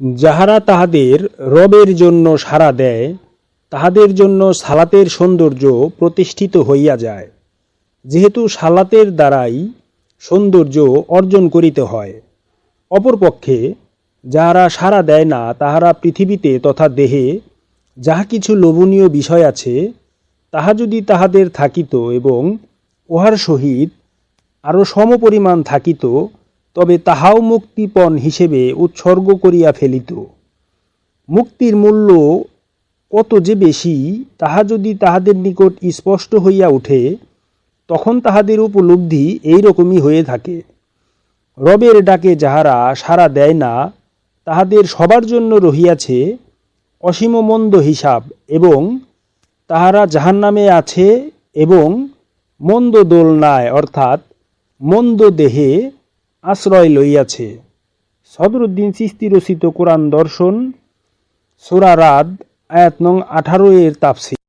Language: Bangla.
যাহারা তাহাদের রবের জন্য সাড়া দেয়, তাহাদের জন্য সালাতের সৌন্দর্য প্রতিষ্ঠিত হইয়া যায়। যেহেতু সালাতের দ্বারাই সৌন্দর্য অর্জন করিতে হয়, অপরপক্ষে যাহারা সাড়া দেয় না, তাহারা পৃথিবীতে তথা দেহে যাহা কিছু লোভনীয় বিষয় আছে, তাহা যদি তাহাদের থাকিত এবং উহার সহিত আরও সমপরিমাণ থাকিত তবে তাহাও মুক্তিপণ হিসেবে উৎসর্গ করিয়া ফেলিত। মুক্তির মূল্য কত যে বেশি, তাহা যদি তাহাদের নিকট স্পষ্ট হইয়া ওঠে, তখন তাহাদের উপলব্ধি এইরকমই হয়ে থাকে। রবের ডাকে যাহারা সাড়া দেয় না, তাহাদের সবার জন্য রহিয়াছে অসীম মন্দ হিসাব এবং তাহারা যাহার জাহান্নামে আছে এবং মন্দ দোলনায়, অর্থাৎ মন্দ দেহে আশ্রয় লইয়াছে। সদরুদ্দিন সিস্তি রচিত কোরআন দর্শন সোরা রাদ আয়াত নং আঠারো এর তাফসির।